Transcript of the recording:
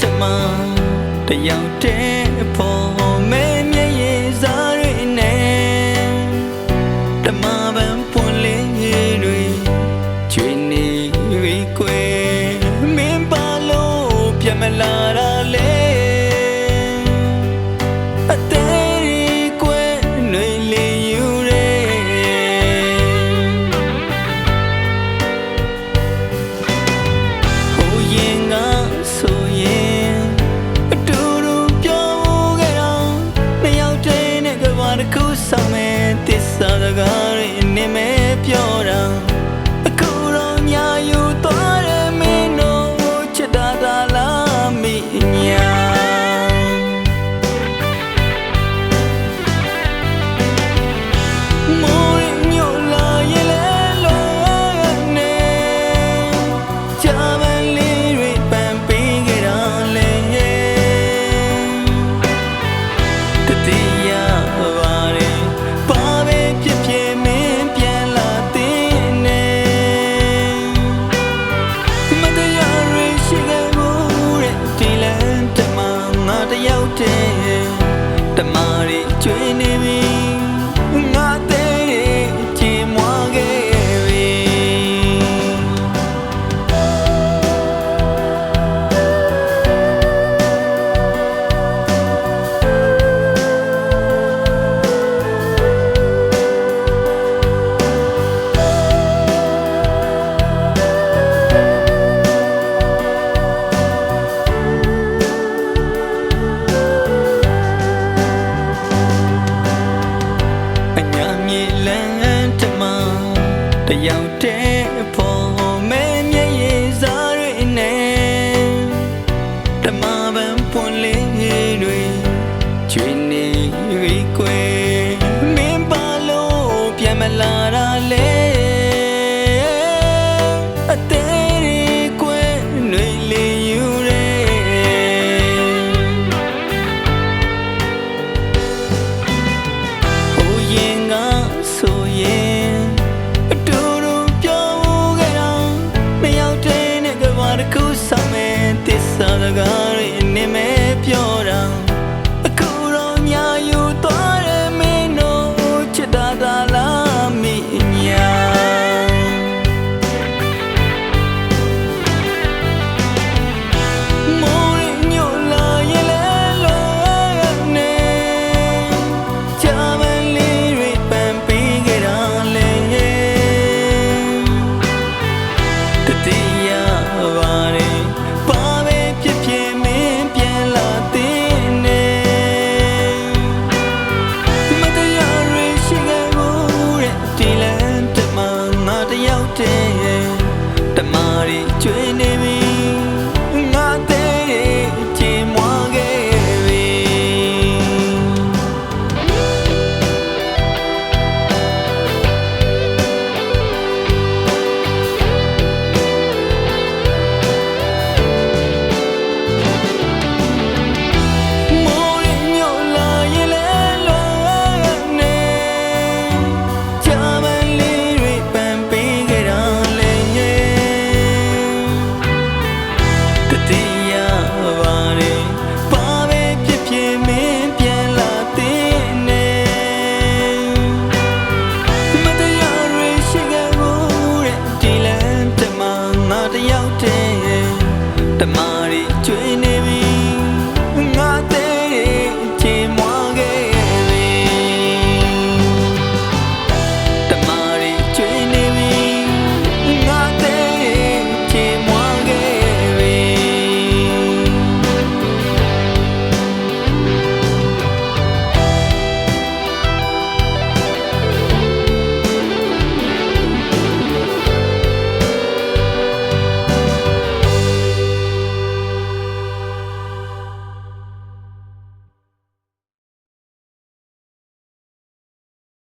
တမတယောက်တည်းပေါ် ရောက်တဲ့ဖို့မဲမျက်ရည်စားတွေနဲ့ဓမ္မပန်ပွန်လေးတွေကျွေးနေရွေးကွယ်